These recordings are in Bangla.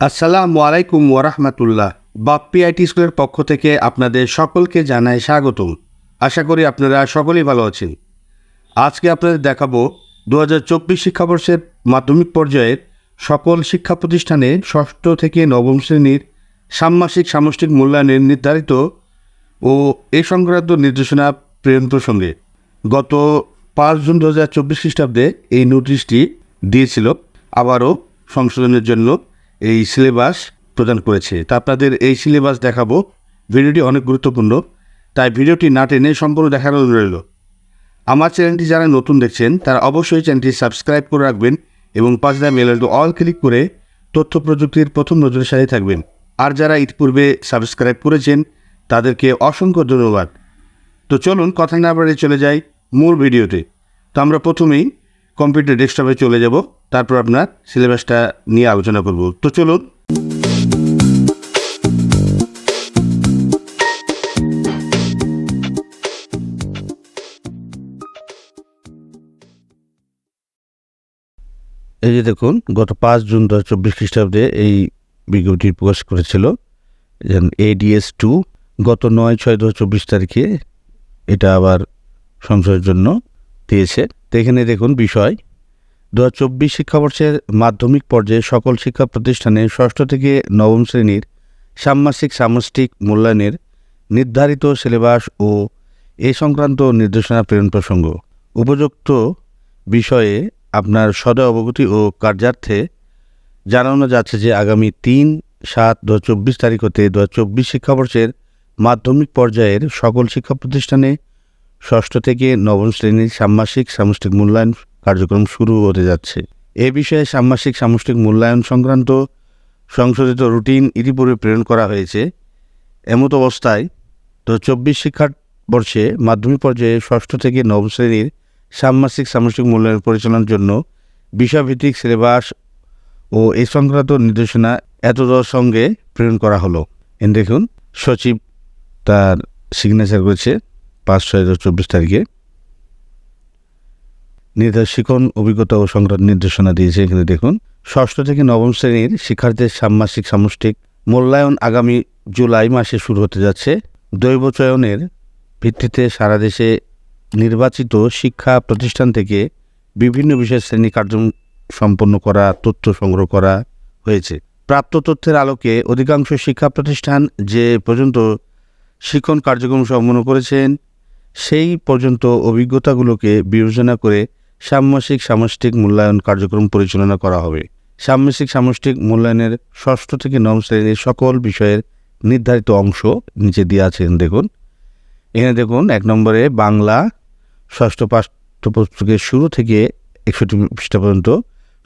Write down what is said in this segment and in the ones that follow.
আসসালামু আলাইকুম ওরহমতুল্লাহ বাপ্পি আইটি স্কুলের পক্ষ থেকে আপনাদের সকলকে জানায় স্বাগতম। আশা করি আপনারা সকলেই ভালো আছেন। আজকে আপনাদের দেখাবো দু হাজার চব্বিশ শিক্ষাবর্ষের মাধ্যমিক পর্যায়ের সকল শিক্ষা প্রতিষ্ঠানে ষষ্ঠ থেকে নবম শ্রেণির ষান্মাসিক সামষ্টিক মূল্যায়নের নির্ধারিত ও এ সংক্রান্ত নির্দেশনা প্রেরণ প্রসঙ্গে গত পাঁচ জুন দু হাজার চব্বিশ খ্রিস্টাব্দে এই নোটিশটি দিয়েছিল। আবারও সংশোধনের জন্য এই সিলেবাস প্রদান করেছে। তা আপনাদের এই সিলেবাস দেখাবো। ভিডিওটি অনেক গুরুত্বপূর্ণ। তাই ভিডিওটি না টেনে সম্পূর্ণ দেখানো রইল। আমার চ্যানেলটি যারা নতুন দেখছেন, তারা অবশ্যই চ্যানেলটি সাবস্ক্রাইব করে রাখবেন এবং পাশে বেল অল ক্লিক করে তথ্য প্রযুক্তির প্রথম নজরের সাথে থাকবেন। আর যারা ইতিপূর্বে সাবস্ক্রাইব করেছেন, তাদেরকে অসংখ্য ধন্যবাদ। তো চলুন কথা না বাড়িয়ে চলে যাই মূল ভিডিওতে। তো আমরা প্রথমেই কম্পিউটার ডেস্কটপে চলে যাব। তারপর আপনার সিলেবাসটা নিয়ে আলোচনা করব। তো চলুন। এই যে দেখুন, গত পাঁচ জুন দু হাজার চব্বিশ খ্রিস্টাব্দে এই বিজ্ঞপ্তি প্রকাশ করেছিল এডিএস টু গত নয় ছয় দু হাজার চব্বিশ তারিখে এটা আবার সংশোধনের জন্য দিয়েছে। তো এখানে দেখুন বিষয়। দু হাজার চব্বিশ শিক্ষাবর্ষের মাধ্যমিক পর্যায়ে সকল শিক্ষা প্রতিষ্ঠানে ষষ্ঠ থেকে নবম শ্রেণির ষান্মাসিক সামষ্টিক মূল্যায়নের নির্ধারিত সিলেবাস ও এ সংক্রান্ত নির্দেশনা প্রেরণ প্রসঙ্গ। উপযুক্ত বিষয়ে আপনার সদয় অবগতি ও কার্যার্থে জানানো যাচ্ছে যে আগামী তিন সাত দু চব্বিশ তারিখ হতে দু চব্বিশ শিক্ষাবর্ষের মাধ্যমিক পর্যায়ের সকল শিক্ষা প্রতিষ্ঠানে ষষ্ঠ থেকে নবম শ্রেণির ষান্মাসিক সামষ্টিক মূল্যায়ন কার্যক্রম শুরু হতে যাচ্ছে। এ বিষয়ে ষান্মাসিক সামষ্টিক মূল্যায়ন সংক্রান্ত সংশোধিত রুটিন ইতিপূর্বে প্রেরণ করা হয়েছে। এমত অবস্থায় তো চব্বিশ শিক্ষাবর্ষে মাধ্যমিক পর্যায়ে ষষ্ঠ থেকে নবম শ্রেণির ষান্মাসিক সামষ্টিক মূল্যায়ন পরিচালনার জন্য বিষয়ভিত্তিক সিলেবাস ও এ সংক্রান্ত নির্দেশনা এতদর সঙ্গে প্রেরণ করা হলো। দেখুন, সচিব তার সিগনেচার করেছে পাঁচ ছয় চব্বিশ তারিখে। শিক্ষণ অভিজ্ঞতা ও সংক্রান্ত নির্দেশনা দিয়েছে। এখানে দেখুন, ষষ্ঠ থেকে নবম শ্রেণির শিক্ষার্থীদের ষান্মাসিক সামষ্টিক মূল্যায়ন আগামী জুলাই মাসে শুরু হতে যাচ্ছে। দৈব চয়নের ভিত্তিতে সারা দেশে নির্বাচিত শিক্ষা প্রতিষ্ঠান থেকে বিভিন্ন বিষয় শ্রেণি কার্যক্রম সম্পন্ন করা, তথ্য সংগ্রহ করা হয়েছে। প্রাপ্ত তথ্যের আলোকে অধিকাংশ শিক্ষা প্রতিষ্ঠান যে পর্যন্ত শিক্ষণ কার্যক্রম সম্পন্ন করেছেন, সেই পর্যন্ত অভিজ্ঞতাগুলোকে বিবেচনা করে সামমাসিক সামষ্টিক মূল্যায়ন কার্যক্রম পরিচালনা করা হবে। সামমাসিক সামষ্টিক মূল্যায়নের ষষ্ঠ থেকে নবম শ্রেণির সকল বিষয়ের নির্ধারিত অংশ নিচে দিয়ে আছেন, দেখুন। এখানে দেখুন, এক নম্বরে বাংলা ষষ্ঠ পাঠ্যপুস্তকের শুরু থেকে একষট্টি পৃষ্ঠা পর্যন্ত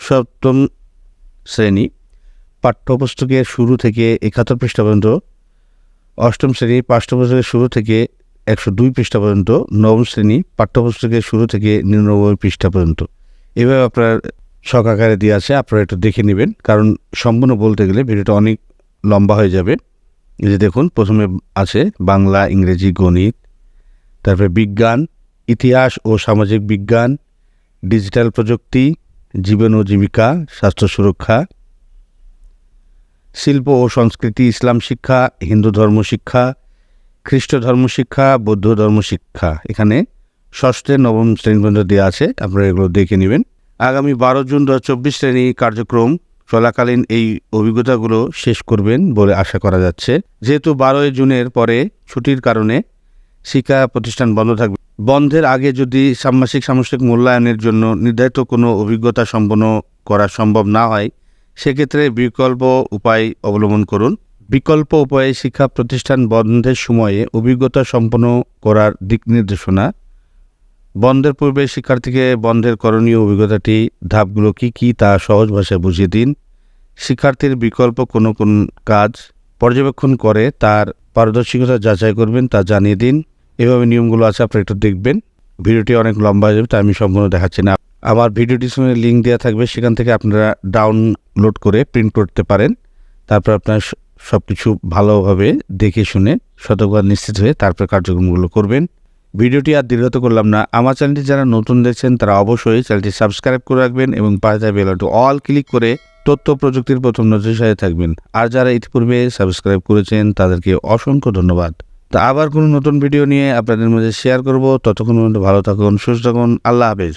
সপ্তম শ্রেণি পাঠ্যপুস্তকের শুরু থেকে একাত্তর পৃষ্ঠা পর্যন্ত অষ্টম শ্রেণি পাঠ্যপুস্তকের শুরু থেকে একশো দুই পৃষ্ঠা পর্যন্ত, নবম শ্রেণি পাঠ্যপুস্তকের শুরু থেকে নিরানব্বই পৃষ্ঠা পর্যন্ত। এভাবে আপনার শখ আকারে দিয়ে আছে, আপনারা একটু দেখে নেবেন। কারণ সম্পূর্ণ বলতে গেলে ভিডিওটা অনেক লম্বা হয়ে যাবে। যে দেখুন, প্রথমে আছে বাংলা, ইংরেজি, গণিত, তারপরে বিজ্ঞান, ইতিহাস ও সামাজিক বিজ্ঞান, ডিজিটাল প্রযুক্তি, জীবন ও জীবিকা, স্বাস্থ্য সুরক্ষা, শিল্প ও সংস্কৃতি, ইসলাম শিক্ষা, হিন্দু ধর্ম শিক্ষা খ্রিস্ট ধর্ম শিক্ষা, বৌদ্ধ ধর্ম শিক্ষা। এখানে ষষ্ঠে নবম শ্রেণি পর্যন্ত দেওয়া আছে, আপনারা এগুলো দেখে নেবেন। আগামী বারো জুন দু চব্বিশ শ্রেণি কার্যক্রম চলাকালীন এই অভিজ্ঞতাগুলো শেষ করবেন বলে আশা করা যাচ্ছে। যেহেতু বারোই জুনের পরে ছুটির কারণে শিক্ষা প্রতিষ্ঠান বন্ধ থাকবে। বন্ধের আগে যদি ষান্মাসিক সামষ্টিক মূল্যায়নের জন্য নির্ধারিত কোনো অভিজ্ঞতা সম্পন্ন করা সম্ভব না হয়, সেক্ষেত্রে বিকল্প উপায় অবলম্বন করুন। বিকল্প উপায়ে শিক্ষা প্রতিষ্ঠান বন্ধের সময়ে অভিজ্ঞতা সম্পন্ন করার দিক নির্দেশনা। বন্ধের পূর্বে শিক্ষার্থীকে বন্ধের করণীয় অভিজ্ঞতাটি, ধাপগুলো কী কী তা সহজ ভাষায় বুঝিয়ে দিন। শিক্ষার্থীর বিকল্প কোনো কোন কাজ পর্যবেক্ষণ করে তার পারদর্শিকতা যাচাই করবেন, তা জানিয়ে দিন। এভাবে নিয়মগুলো আছে, আপনারা একটু দেখবেন। ভিডিওটি অনেক লম্বা হয়ে যাবে, তাই আমি সম্পূর্ণ দেখাচ্ছি না। আমার ভিডিওটির সঙ্গে লিঙ্ক দেওয়া থাকবে, সেখান থেকে আপনারা ডাউনলোড করে প্রিন্ট করতে পারেন। তারপর আপনার সব কিছু ভালোভাবে দেখে শুনে শতকবার নিশ্চিত হয়ে তারপর কার্যক্রমগুলো করবেন। ভিডিওটি আর দীর্ঘত করলাম না। আমার চ্যানেলটি যারা নতুন দেখছেন, তারা অবশ্যই চ্যানেলটি সাবস্ক্রাইব করে রাখবেন এবং পাশে বেলটি অল ক্লিক করে তথ্য প্রযুক্তির প্রথম নজরের সাথে থাকবেন। আর যারা ইতিপূর্বে সাবস্ক্রাইব করেছেন, তাদেরকে অসংখ্য ধন্যবাদ। তা আবার কোনো নতুন ভিডিও নিয়ে আপনাদের মাঝে শেয়ার করব। ততক্ষণ ভালো থাকুন, সুস্থ থাকুন। আল্লাহ হাফেজ।